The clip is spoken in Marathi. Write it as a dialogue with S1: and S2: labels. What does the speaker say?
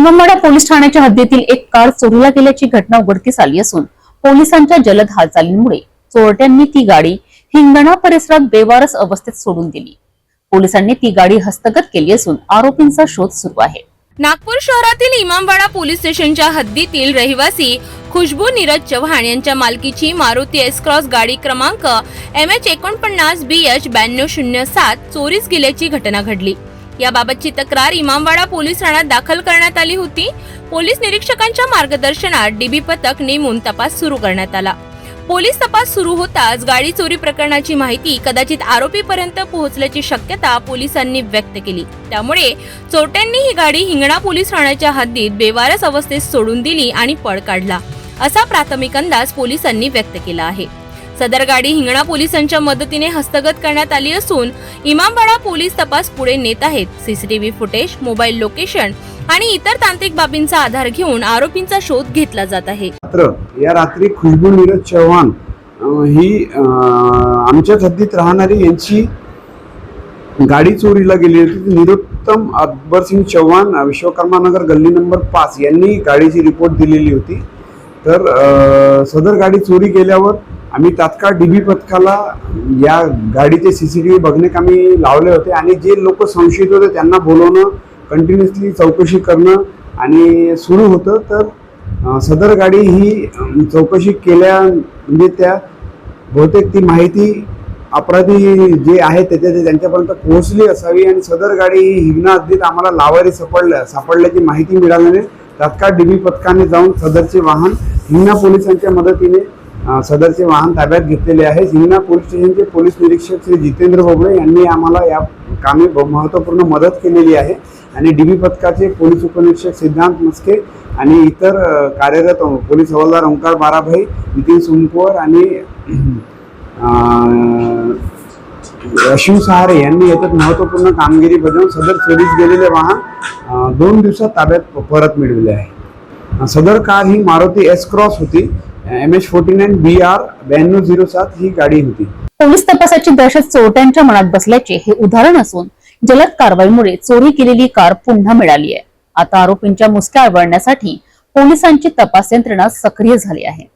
S1: इमामवाडा पोलीस ठाण्याच्या हद्दीतील एक कार चोरीला गेल्याची घटना उघडकीस आली असून पोलिसांच्या जलद हालचालींमुळे चोरट्यांनी ती गाडी हिंगणा परिसरात बेवारस अवस्थेत सोडून दिली. पोलिसांनी ती गाडी हस्तगत केली असून आरोपींचा शोध सुरू आहे.
S2: नागपूर शहरातील इमामवाडा पोलीस स्टेशनच्या हद्दीतील रहिवासी खुशबू नीरज चव्हाण यांच्या मालकीची मारुती एस क्रॉस गाडी क्रमांक एम एच एकोणपन्नास बी एच ब्याण्णव शून्य सात चोरीस गेल्याची घटना घडली. याबाबतची तक्रार इमामवाडा पोलीस ठाण्यात दाखल करण्यात आली होती. पोलीस निरीक्षकांच्या मार्गदर्शनात डीबी पथक नेमून तपास सुरू करण्यात आला. पोलीस तपास सुरू होताच गाडी चोरी प्रकरणाची माहिती कदाचित आरोपीपर्यंत पोहोचल्याची शक्यता पोलिसांनी व्यक्त केली. त्यामुळे चोरट्यांनी ही गाडी हिंगणा पोलीस ठाण्याच्या हद्दीत बेवारस अवस्थेत सोडून दिली आणि पळ काढला असा प्राथमिक अंदाज पोलिसांनी व्यक्त केला आहे. सदर गाडी हिंगणा पोलिसांच्या मदतीने हस्तगत करण्यात आली असून इमामबाडा पोलीस तपास पुढे नेत आहेत. सीसीटीव्ही फुटेज मोबाईल लोकेशन आणि इतर तांत्रिक बाबींचा आधार घेऊन आरोपींचा शोध घेतला जात आहे.
S3: या रात्री खुशबू नीरज चव्हाण ही आमच्या आमच्याच हद्दीत राहणारी यांची गाडी चोरीला गेली होती. निरुत्तम अकबर सिंग चव्हाण विश्वकर्मानगर गल्ली नंबर पाच यांनी गाडीची रिपोर्ट दिलेली होती. तर सदर गाडी चोरी केल्यावर आम्ही तात्काळ डी बी पथकाला या गाडीचे सी सी टी व्ही बघणे कामी लावले होते आणि जे लोक संशयित होते त्यांना बोलवणं कंटिन्युअसली चौकशी करणं आणि सुरू होतं. तर सदर गाडी ही चौकशी केल्या म्हणजे त्या बहुतेक ती माहिती अपराधी जे आहे त्याच्या ते त्यांच्यापर्यंत पोहोचली असावी आणि सदर गाडी ही हिंगणा हद्दीत आम्हाला लावारी सापडल्या सापडल्याची माहिती मिळाल्याने तात्काळ डी बी पथकाने जाऊन सदरचे वाहन हिंगणा पोलिसांच्या मदतीने सदरचे वाहन ताब्यात घेतलेले आहे हिंगणा पोलीस स्टेशनचे पोलीस निरीक्षक श्री जितेंद्र बोबडे यांनी आम्हाला या कामी ब- महत्त्वपूर्ण मदत केलेली आहे. आणि डी बी पथकाचे पोलीस उपनिरीक्षक सिद्धांत मस्के आणि इतर कार्यरत पोलीस हवालदार ओंकार बाराभाई नितीन सुमकुवर आणि अ, सहारे यांनी याच्यात महत्त्वपूर्ण कामगिरी बजावून सदर चोरीस गेलेले वाहन दोन दिवसात ताब्यात परत मिळविले आहे. सदर कार ही मारुती एस क्रॉस होती. M H forty nine B R ब्याण्णव झिरो सात ही गाडी होती.
S1: पोलीस तपासाची दहशत चोरट्यांच्या मनात बसल्याचे हे उदाहरण असून जलद कारवाईमुळे चोरी केलेली कार पुन्हा मिळाली आहे. आता आरोपींच्या मुसक्या आवळण्यासाठी पोलिसांची तपास यंत्रणा सक्रिय झाली आहे.